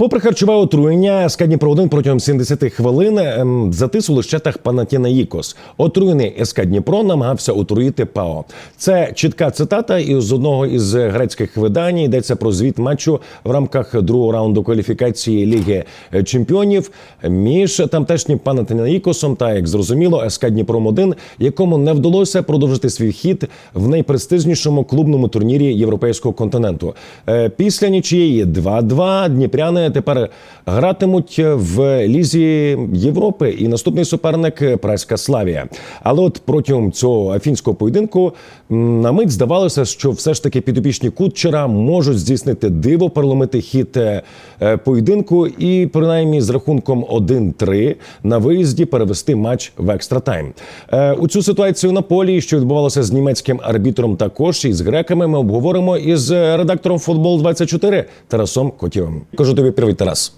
Попри харчове отруєння, СК Дніпро-1 протягом 70 хвилин ем, затис у лищатах Панатінаїкос. Отруєний СК Дніпро намагався отруїти ПАО. Це чітка цитата із одного із грецьких видань. Йдеться про звіт матчу в рамках другого раунду кваліфікації Ліги Чемпіонів між тамтешнім Панатінаїкосом та, як зрозуміло, СК Дніпром 1 якому не вдалося продовжити свій хід в найпрестижнішому клубному турнірі європейського континенту. Е, Після нічиєї 2-2 дніпряни тепер гратимуть в лізі Європи. І наступний суперник Праська Славія. Але от протягом цього афінського поєдинку на мить здавалося, що все ж таки підопічні Кутчера можуть здійснити диво, переломити хід е, е, поєдинку і принаймні з рахунком 1-3 на виїзді перевести матч в екстратайм. Е, У цю ситуацію на полі, що відбувалося з німецьким арбітром, також і з греками, ми обговоримо із редактором футбол 24 Тарасом Котєвим. Кажу тобі привіт, Тарас.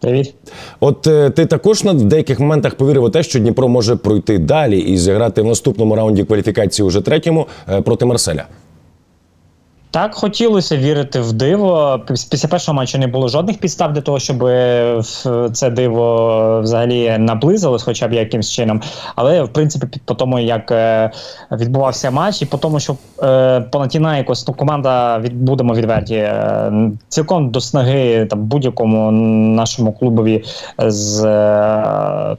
Привіт. От е, ти також на деяких моментах повірив у те, що Дніпро може пройти далі і зіграти в наступному раунді кваліфікації уже третьому е, проти Марселя. Так, хотілося вірити в диво. Після першого матчу не було жодних підстав для того, щоб е, це диво взагалі наблизилось, хоча б якимсь чином. Але в принципі, по тому, як е, відбувався матч, і по тому, що е, Панатінаїкос, ну, команда будемо відверті, цілком до снаги там будь-якому нашому клубові з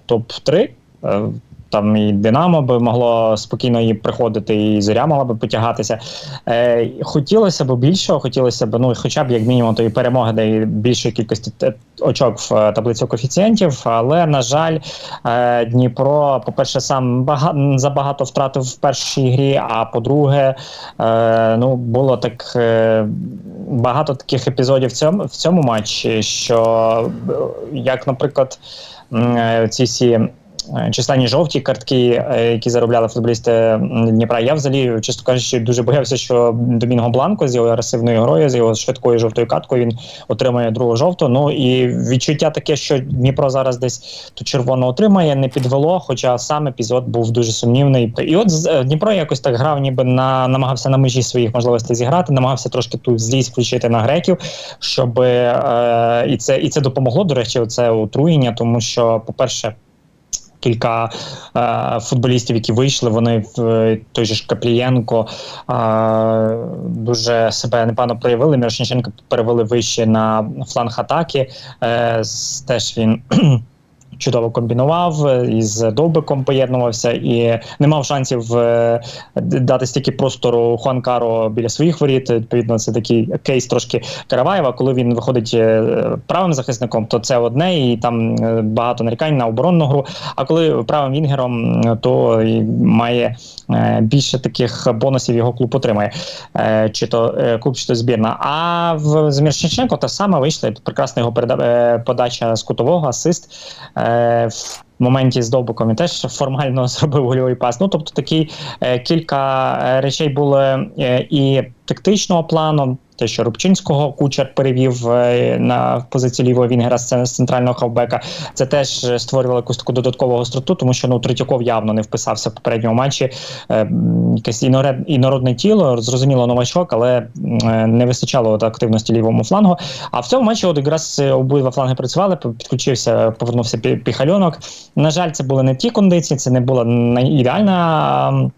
топ 3 там і Динамо би могло спокійно її приходити, і зоря могла би потягатися. Е, хотілося б більшого, хотілося б, ну хоча б як мінімум тої перемоги, де більшої кількості очок в е, таблицю коефіцієнтів. Але на жаль, е, Дніпро, по-перше, сам бага- забагато втратив в першій грі. А по-друге, е, ну було так е, багато таких епізодів в цьому в цьому матчі, що е, як, наприклад, е, ці всі численні жовті картки, е, які заробляли футболісти Дніпра. Я взагалі, чесно кажучи, дуже боявся, що Домінго Бланко з його агресивною грою, з його швидкою жовтою каткою він отримає другу жовту. Ну і відчуття таке, що Дніпро зараз десь ту червону отримає, не підвело. Хоча сам епізод був дуже сумнівний. І от е, Дніпро якось так грав, ніби на намагався на межі своїх можливостей зіграти, намагався трошки ту злість включити на греків, щоб е, і це і це допомогло. До речі, це отруєння, тому що, по-перше. Кілька е, футболістів, які вийшли, вони в е, той же ж Каплієнко е, дуже себе непогано проявили. Мірошниченко перевели вище на фланг атаки. Е, теж він. Чудово комбінував е, із довбиком поєднувався і не мав шансів е, дати стільки простору Хуан Каро біля своїх воріт. Відповідно, це такий кейс трошки Караваєва. Коли він виходить е, правим захисником, то це одне, і там багато нарікань на оборонну гру. А коли правим вінгером, то має більше таких бонусів його клуб отримає, чи то клуб, чи то збірна. А в Зміршниченко та сама вийшла прекрасна його переда- подача з кутового, асист. Е, в моменті з Довбиком він теж формально зробив гольовий пас. Ну тобто такі е, кілька е, речей були і тактичного плану. Те, що Рубчинського кучер перевів е, на позицію лівого вінгера з центрального хавбека, це теж е, створювало якусь таку додаткову гостроту, тому що ну Третьяков явно не вписався в попередньому матчі. Е, якесь інородне тіло, зрозуміло, новачок, але не вистачало от активності лівому флангу. А в цьому матчі от якраз обидва фланги працювали, підключився, повернувся піхальонок. На жаль, це були не ті кондиції, це не була ідеальна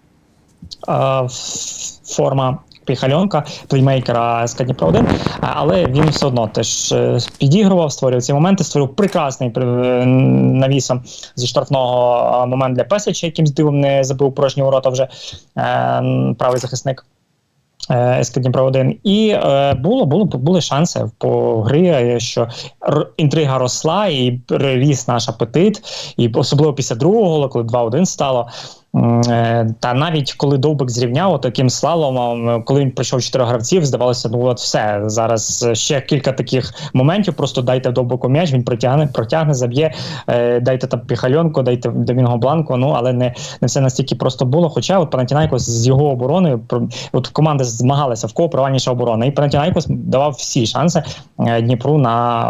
форма. Піхальонка, плеймейкера з Дніпро 1, але він все одно теж е, підігрував, створював ці моменти, створив прекрасний е, навісом зі штрафного момент для Песича, якимсь дивом не забив порожні ворота вже е, правий захисник. СК Дніпро 1 І е, було, було, були шанси по грі, що інтрига росла і ріс наш апетит, і особливо після другого голу, коли 2-1 стало. Е, Та навіть коли Довбик зрівняв таким слаломом, коли він пройшов чотирьох гравців, здавалося, ну от все зараз ще кілька таких моментів. Просто дайте Довбику м'яч, він протягне, протягне, заб'є, е, дайте там піхальонку, дайте Домінго Бланко. Ну але не, не все настільки просто було. Хоча от Панатінайкос з його обороною от команди змагалися в кого провальніша оборона, і Панатінайкос давав всі шанси е, Дніпру на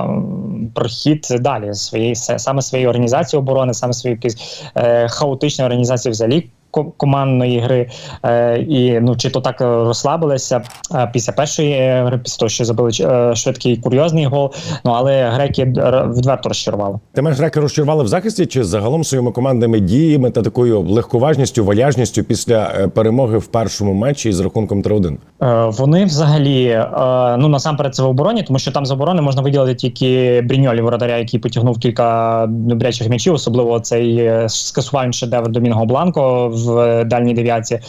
прохід далі своєї саме своєї організації оборони, саме своєї якоїсь е, хаотичної організації взагалі командної гри, е, і ну чи то так е, розслабилися е, після першої гри, після того, що забили швидкий курйозний гол. Ну але греки відверто розчарували. Ти маєш греки розчарували в захисті чи загалом своїми командними діями та такою легковажністю, валяжністю після перемоги в першому матчі із рахунком 3-1? Е, Вони взагалі, е, ну насамперед це в обороні, тому що там з оборони можна виділити тільки Бріньолі воротаря, який потягнув кілька добрячих м'ячів, особливо цей скасував він шедевр Домінго Бланко в е, дальній дев'ятці.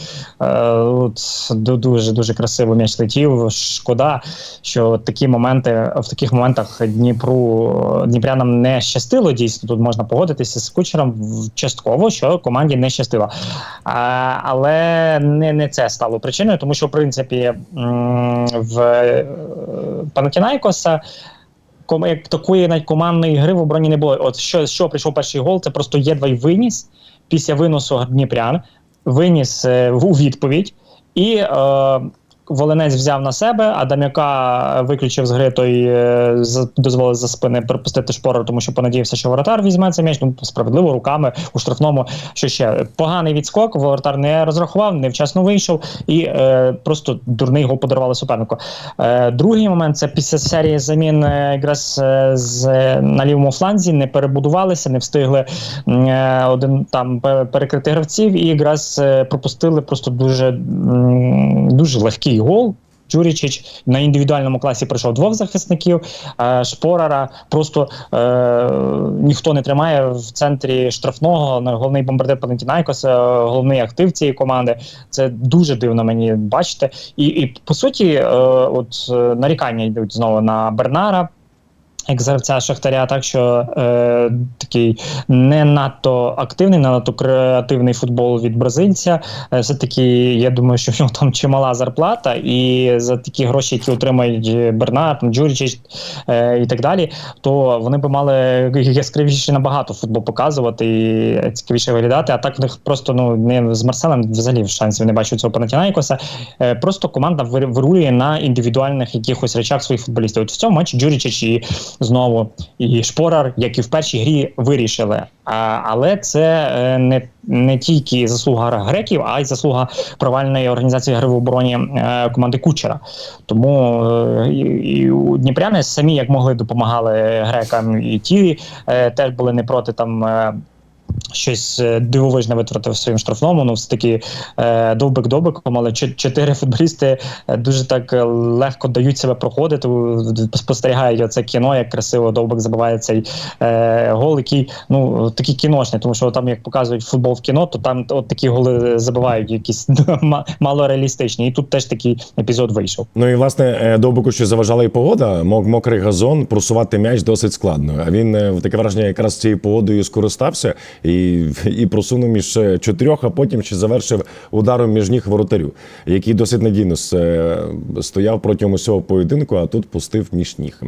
Е, от, дуже дуже красиво м'яч летів. Шкода, що такі моменти в таких моментах Дніпру Дніпрянам не щастило. Дійсно, тут можна погодитися з кучером частково, що команді не щастило. Але не, не це стало причиною, тому що в принципі в е, Панатінайкоса як такої навіть командної гри в обороні не було. От що, що прийшов перший гол, це просто Єдвай виніс після виносу Дніпрян, виніс е, у відповідь і. Волинець взяв на себе, а Дам'яка виключив з гри той е, дозволив за спини пропустити шпору, тому що понадіявся, що воротар візьме цей м'яч. Ну справедливо руками у штрафному. Що ще поганий відскок, воротар не розрахував, невчасно вийшов і е, просто дурний гол подарували супернику. Е, другий момент це після серії замін е, якраз е, з на лівому фланзі не перебудувалися, не встигли е, один там перекрити гравців, і якраз пропустили просто дуже, м, дуже легкий гол. Джурічич на індивідуальному класі пройшов двох захисників. Е, Шпорара просто е, ніхто не тримає в центрі штрафного. Ну, Головний бомбардир Палентінайкос, е, головний актив цієї команди. Це дуже дивно мені бачити. І, і по суті, е, от е, нарікання йдуть знову на Бернара. Як гравця Шахтаря, так що е, такий не надто активний, не надто креативний футбол від бразильця. Е, все-таки я думаю, що в нього там чимала зарплата, і за такі гроші, які отримають Бернар, там, Джурічич е, і так далі, то вони би мали яскравіше набагато футбол показувати і цікавіше виглядати. А так в них просто ну не з Марселем взагалі шансів не бачу цього Панатінайкоса. Е, просто команда вир- вирулює на індивідуальних якихось речах своїх футболістів. От в цьому матчі Джурічич і знову і Шпорар, як і в першій грі, вирішили. А, але це е, не, не тільки заслуга греків, а й заслуга провальної організації гри в обороні е, команди Кучера. Тому е, і, і Дніпряни самі як могли допомагали грекам, і ті теж були не проти там. Щось е, дивовижне витратив своїм штрафному. Ну, все таки е, довбик довбиком, але чотири футболісти е, дуже так е, легко дають себе проходити. Спостерігають оце кіно, як красиво довбик забиває цей е, гол, який ну такий кіношний, тому що там, як показують футбол в кіно, то там от такі голи забивають, якісь ма- мало реалістичні. І тут теж такий епізод вийшов. Ну і власне довбику ще заважала і погода. Мок мокрий газон, просувати м'яч досить складно. А він в таке враження якраз цією погодою скористався і, і просунув між е, чотирьох, а потім ще завершив ударом між ніг воротарю, який досить надійно е, стояв протягом усього поєдинку, а тут пустив між ніг.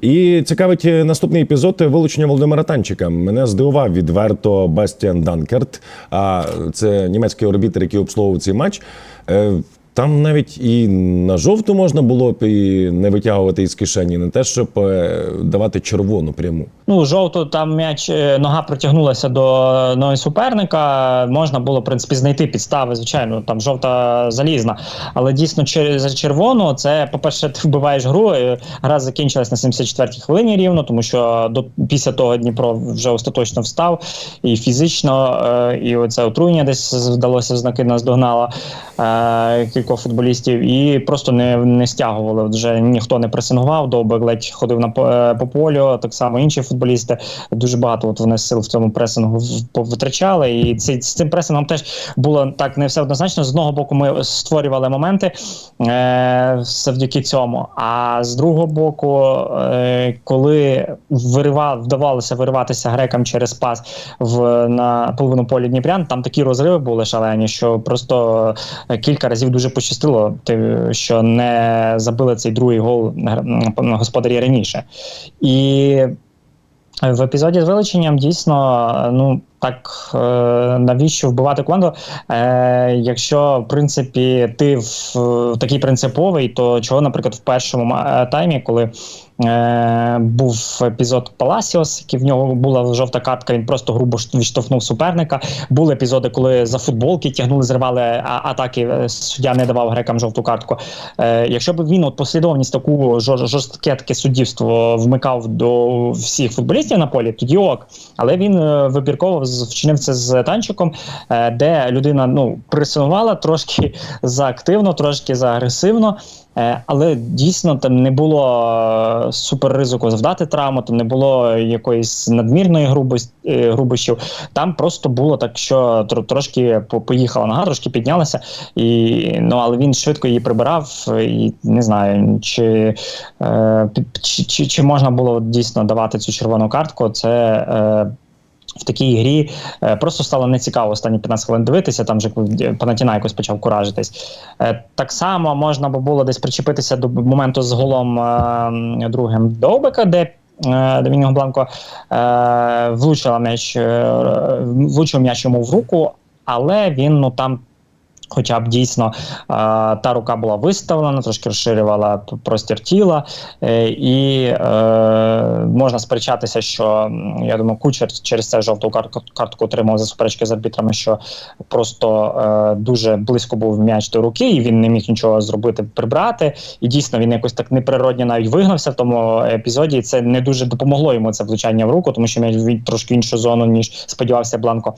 І цікавить е, наступний епізод вилучення Володимира Танчика. Мене здивував відверто Бастіан Данкерт. А це німецький орбітер, який обслуговував цей матч. Там навіть і на жовту можна було б і не витягувати із кишені, не те, щоб давати червону пряму. Ну, жовто там м'яч е, нога протягнулася до ноги суперника. Можна було в принципі знайти підстави, звичайно, там жовта залізна. Але дійсно чер- за червону, це, по-перше, ти вбиваєш гру. Гра закінчилась на 74-й хвилині рівно, тому що до після того Дніпро вже остаточно встав і фізично, е, і оце отруєння десь вдалося знаки наздогнало е, кількох футболістів, і просто не, не стягували. Вже ніхто не пресингував, довбик ледь ходив на по полю, так само інші футболісти. Дуже багато от вони сил в цьому пресингу витрачали. І ці, з цим пресингом теж було так не все однозначно. З одного боку, ми створювали моменти е, завдяки цьому. А з другого боку, е, коли вирива, вдавалося вириватися грекам через пас в на половину поля Дніпрян, там такі розриви були шалені, що просто е, кілька разів дуже пощастило, ти- що не забили цей другий гол господарі раніше. І в епізоді з вилученням дійсно, ну так е, навіщо вбивати команду? Е, якщо в принципі ти в, в такий принциповий, то чого, наприклад, в першому е, таймі, коли е, був епізод Паласіос, який в нього була жовта картка, він просто грубо відштовхнув суперника. Були епізоди, коли за футболки тягнули, зривали а- атаки. е, Суддя не давав грекам жовту картку. Е, якщо б він от послідовність таку жор- жорстке таке суддівство вмикав до всіх футболістів на полі, тоді ок. Але він е, з- вчинив це з танчиком, е, де людина ну пресинувала трошки заактивно, трошки заагресивно. Е, Але дійсно там не було е, супер ризику завдати травму, там не було якоїсь надмірної грубощів. Там просто було так, що тр- трошки поїхала нога, трошки піднялася, і ну але він швидко її прибирав. І не знаю, чи, е, чи, чи, чи можна було дійсно давати цю червону картку. Це е, в такій грі е, просто стало нецікаво останні 15 хвилин дивитися. Там же Панатіна якось почав куражитись. Е, так само можна би було десь причепитися до моменту з голом е, другим Довбика, де. Домініго Бланко влучила м'яч, влучив м'яч йому в руку, але він ну там Хоча б дійсно та рука була виставлена, трошки розширювала простір тіла, е, і е, можна сперечатися, що я думаю, кучер через це жовту картку, отримав за суперечки з арбітрами, що просто е, дуже близько був м'яч до руки, і він не міг нічого зробити, прибрати. І дійсно він якось так неприродно навіть вигнався в тому епізоді. І це не дуже допомогло йому це влучання в руку, тому що м'яч в трошки іншу зону, ніж сподівався Бланко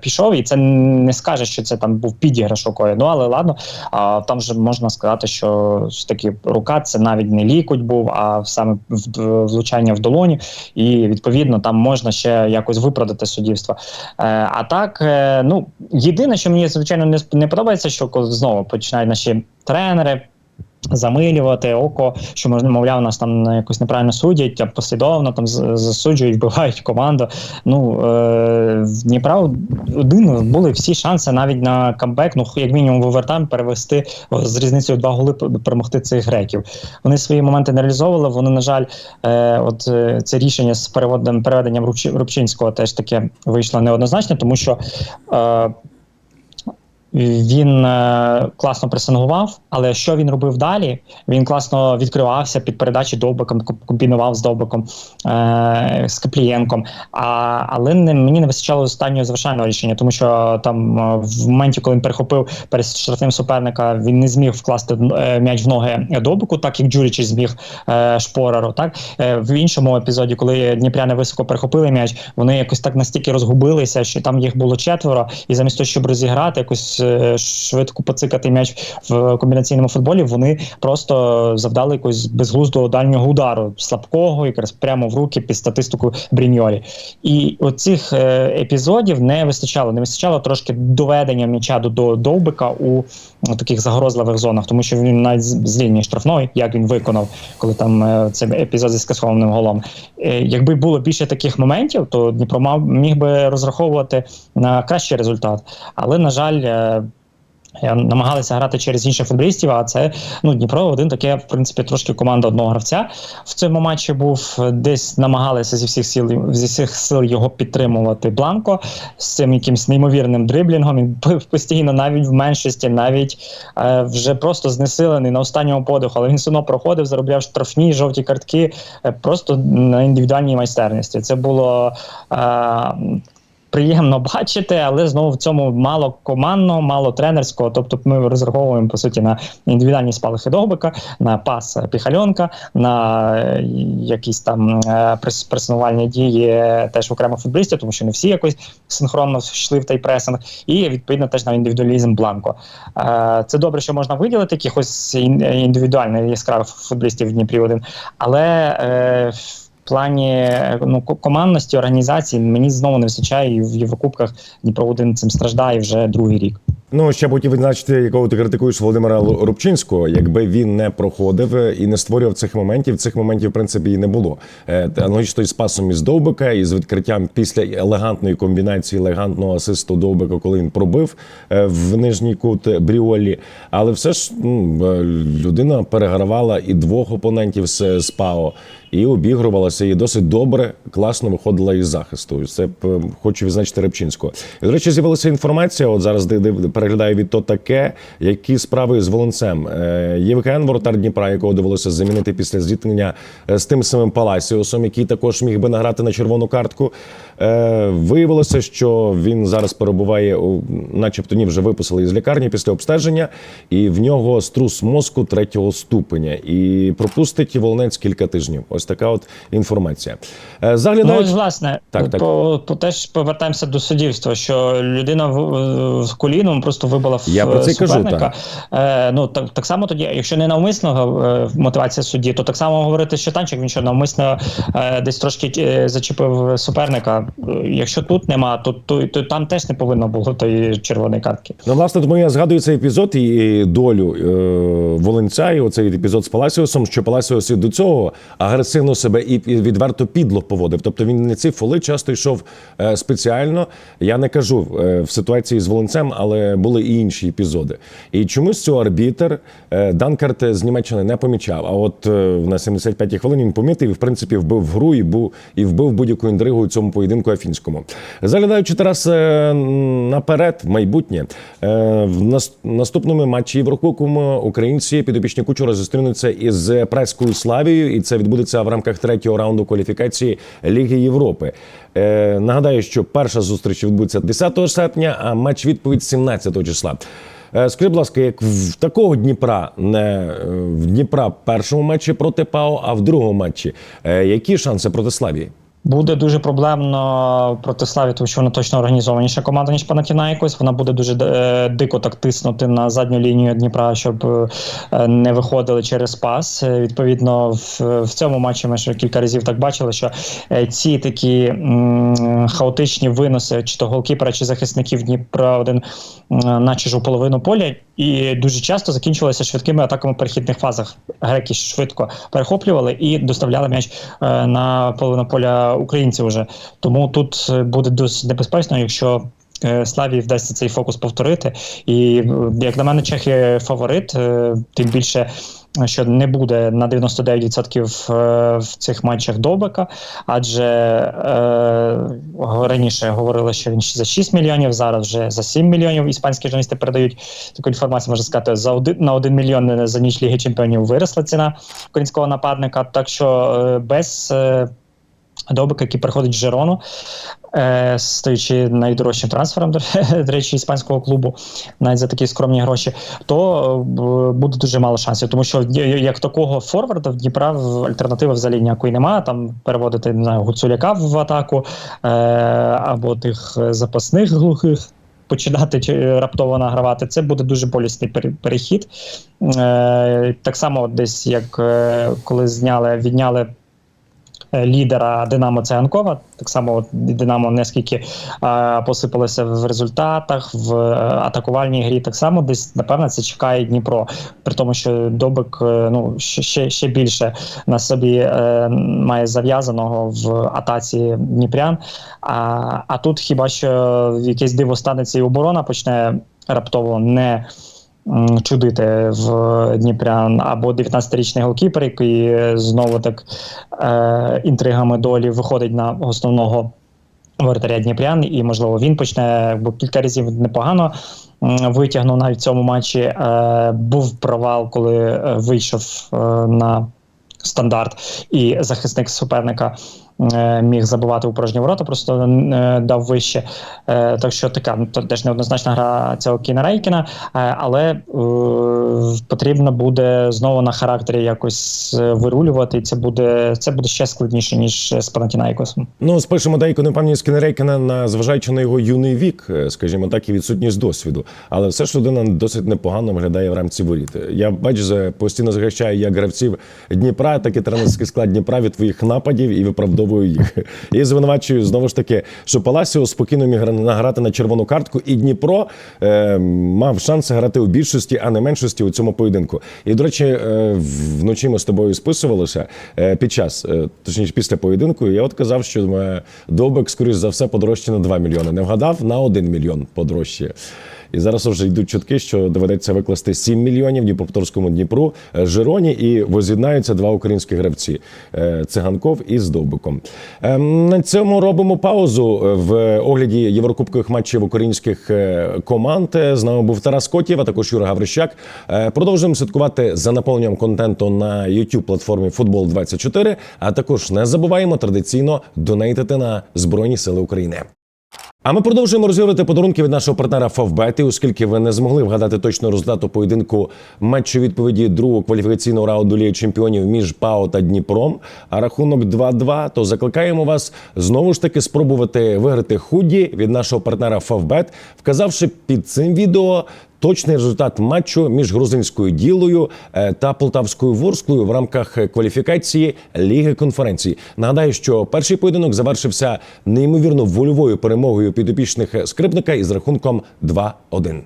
пішов. І це не скаже, що це там був підіграш рукою. Ну але ладно, а там же можна сказати, що ж таки рука це навіть не лікуть був, а саме влучання в долоні. І відповідно там можна ще якось виправдати суддівство. Е, а так, е, ну єдине, що мені звичайно не, не подобається, що знову починають наші тренери. Замилювати око, що мовляв, нас там якось неправильно судять, а послідовно там засуджують, вбивають команду. Ну е, Дніпра один були всі шанси навіть на камбек, ну як мінімум в овертайм перевести з різницею два голи перемогти цих греків. Вони свої моменти не реалізовували. Вони, на жаль, е, от е, це рішення з переводом переведенням Рубчи- Рубчинського теж таке вийшло неоднозначно, тому що. Е, він е, класно пресингував, але що він робив далі? Він класно відкривався під передачі довбиком, ком- комбінував з довбиком е, з Каплієнком. А, але не, мені не вистачало останнього завершального рішення, тому що там е, в моменті, коли він перехопив перед штрафним суперника, він не зміг вкласти е, м'яч в ноги довбику, так як Джуріч зміг е, Шпореру. Так е, в іншому епізоді, коли Дніпряни високо перехопили м'яч, вони якось так настільки розгубилися, що там їх було четверо, і замість того, щоб розіграти, якось швидко поцикати м'яч в комбінаційному футболі, вони просто завдали якось безглуздого дальнього удару слабкого, якраз прямо в руки під статистику Бріньолі. І оцих е, епізодів не вистачало. Не вистачало трошки доведення м'яча до, до довбика у ну, таких загрозливих зонах, тому що він навіть з лінії штрафної, як він виконав, коли там е, цей епізод зі скасованим голом. Е, якби було більше таких моментів, то Дніпро міг би розраховувати на кращий результат. Але на жаль. Е, Намагалися грати через інших футболістів, а це ну Дніпро один таке, в принципі, трошки команда одного гравця. В цьому матчі був е, десь намагалися зі всіх сил зі всіх сил його підтримувати Бланко з цим якимсь неймовірним дриблінгом. Він постійно, навіть в меншості, навіть е, вже просто знесилений на останньому подиху, але він все одно проходив, заробляв штрафні жовті картки е, просто на індивідуальній майстерності. Це було. Е, Приємно бачити, але знову в цьому мало командного, мало тренерського. Тобто ми розраховуємо по суті на індивідуальні спалахи довбика, на пас піхальонка, на е, якісь там е, пресинувальні дії е, теж окремо футболістів, тому що не всі якось синхронно йшли в той пресинг, і відповідно теж на індивідуалізм бланко. Це добре, що можна виділити якихось індивідуальних яскравих футболістів в Дніпрі 1 але плані ну, ко- командності, організації мені знову не вистачає і в Єврокубках Дніпро 1 цим страждає вже другий рік. Ну, ще б хотів відзначити, якого ти критикуєш Володимира Рубчинського. Якби він не проходив е, і не створював цих моментів, цих моментів, в принципі, і не було. Е, Аналогічно із пасом із Довбика, і з відкриттям після елегантної комбінації, елегантного асисту Довбика, коли він пробив е, в нижній кут Бріолі. Але все ж е, людина перегравала і двох опонентів з, з ПАО, і обігрувалася, і досить добре, класно виходила із захисту. Це хочу відзначити Рибчинського. До речі, з'явилася інформація. От зараз де, де від то таке, які справи з волонцем. Е, Євген Воротар Дніпра, якого довелося замінити після зіткнення е, з тим самим Паласіусом, який також міг би награти на червону картку. Е, Виявилося, що він зараз перебуває, у, начебто, ні, вже виписали із лікарні після обстеження, і в нього струс мозку третього ступеня. І пропустить волонець кілька тижнів. Ось така от інформація. Е, Ну, ось, власне, Так, так. По, по, теж повертаємося до суддівства, що людина в, в коліном просто вибила в Я про це й кажу, суперника. Е, ну, так, так само тоді, якщо не навмисно е, мотивація судді, то так само говорити, що танчик він що навмисно е, десь трошки е, зачепив суперника. Е, Якщо тут нема, то, то, то там теж не повинно було тої червоної картки. Ну, власне, тому я згадую цей епізод і долю е, Волинця, і оцей епізод з Паласіосом, що Паласіос і до цього агресивно себе і і відверто підло поводив. Тобто він не ці фоли часто йшов е, спеціально. Я не кажу е, в ситуації з Волинцем, але були і інші епізоди. І чомусь цього арбітер е, Данкарт з Німеччини не помічав. А от е, на 75-й хвилині він помітив і в принципі вбив гру і був і вбив будь-яку інтригу у цьому поєдинку афінському. Заглядаючи Тарас е, наперед, в майбутнє в нас- наступному матчі Єврокубку українці підопічні кучура зустрінуться із Преською Славією, і це відбудеться в рамках третього раунду кваліфікації Ліги Європи. Нагадаю, що перша зустріч відбудеться 10 серпня, а матч відповідь 17 числа. Скажи, будь ласка, як в такого Дніпра, не е, в Дніпра в першому матчі проти ПАО, а в другому матчі, е, які шанси проти Славії? Буде дуже проблемно проти Славі, тому що вона точно організованіша команда, ніж Панатінаїкос. Вона буде дуже е, дико так тиснути на задню лінію Дніпра, щоб е, не виходили через пас. Е, Відповідно, в, в цьому матчі ми ще кілька разів так бачили, що е, ці такі м, хаотичні виноси, чи то голкіпера, чи захисників Дніпра один м, на чужу половину поля, і дуже часто закінчувалися швидкими атаками в перехідних фазах. Греки швидко перехоплювали і доставляли м'яч е, на половину поля українців уже. Тому тут е, буде досить небезпечно, якщо. е, Славі вдасться цей фокус повторити, і е, як на мене, Чехія фаворит, тим більше, що не буде на 99% е, в цих матчах Довбика, адже е, раніше говорили, що він за 6 мільйонів, зараз вже за 7 мільйонів. Іспанські журналісти передають таку інформацію, можна сказати, за один на 1 мільйон за ніч Ліги Чемпіонів виросла ціна українського нападника. Так що без е, Довбика, який приходить з Жерону, е, стаючи найдорожчим трансфером, до речі, іспанського клубу, навіть за такі скромні гроші, то е, буде дуже мало шансів. Тому що як такого форварда в Дніпра альтернативи взагалі ніякої немає. Там переводити не знаю, Гуцуляка в атаку е, або тих е, запасних глухих. Починати чи раптово награвати, це буде дуже болісний перехід. Е, так само, десь як е, коли зняли, відняли е, лідера Динамо Циганкова. Так само Динамо наскільки е, посипалося в результатах, в е, атакувальній грі. Так само десь напевно це чекає Дніпро. При тому, що Добик е, ну ще- ще, більше на собі е, має зав'язаного в атаці Дніпрян. А, а тут хіба що якесь диво станеться і оборона почне раптово не чудити в Дніпрян або 19-річний голкіпер, який знову так е, інтригами долі виходить на основного воротаря Дніпрян, і можливо він почне, бо кілька разів непогано витягнув навіть в цьому матчі. Е, був провал, коли е, вийшов на стандарт, і захисник суперника. Е, Міг забивати у порожні ворота, просто е, дав вище. Е, так що така ну, теж неоднозначна гра цього Кіна Рейкіна, але потрібно буде знову на характері якось вирулювати. І це буде це буде ще складніше ніж з Панатінаїкосом. Ну, спишемо деяку непевність Кінерейкена на зважаючи на його юний вік, скажімо так, і відсутність досвіду. Але все ж людина досить непогано виглядає в рамці воріт. Я бачу, постійно захищаю як гравців Дніпра, так і тренерський склад Дніпра від твоїх нападів і виправдовую виправдовую їх. І звинувачую знову ж таки, що Паласіо спокійно міг награти на червону картку, і Дніпро е, мав шанс грати у більшості, а не меншості у цьому поєдинку. І, до речі, е, вночі ми з тобою списувалися е, під час, е, точніше, після поєдинку. Я от казав, що е, скоріш за все, подорожче на 2 мільйони. Не вгадав на 1 мільйон подорожче. І зараз вже йдуть чутки, що доведеться викласти 7 мільйонів Дніпропетровському Дніпру е, Жироні і воз'єднаються два українські гравці е, Циганков і Здобиком. Ем, На цьому робимо паузу е, в огляді єврокубкових матчів українських е, команд. Е, З нами був Тарас Котів, а також Юра Гаврищак. Е, Продовжуємо слідкувати за наповненням контенту на youtube платформі Футбол 24 А також не забуваємо традиційно донейтити на Збройні Сили України. А ми продовжуємо розігрувати подарунки від нашого партнера Фавбети, оскільки ви не змогли вгадати точну результату поєдинку матчу відповіді другого кваліфікаційного раунду Ліги Чемпіонів між ПАО та Дніпром. А рахунок 2-2, то закликаємо вас знову ж таки спробувати виграти худі від нашого партнера Фавбет, вказавши під цим відео. Точний результат матчу між грузинською ділою е, та полтавською ворсклою в рамках кваліфікації Ліги конференції. Нагадаю, що перший поєдинок завершився неймовірно вольовою перемогою підопічних скрипника із рахунком 2-1.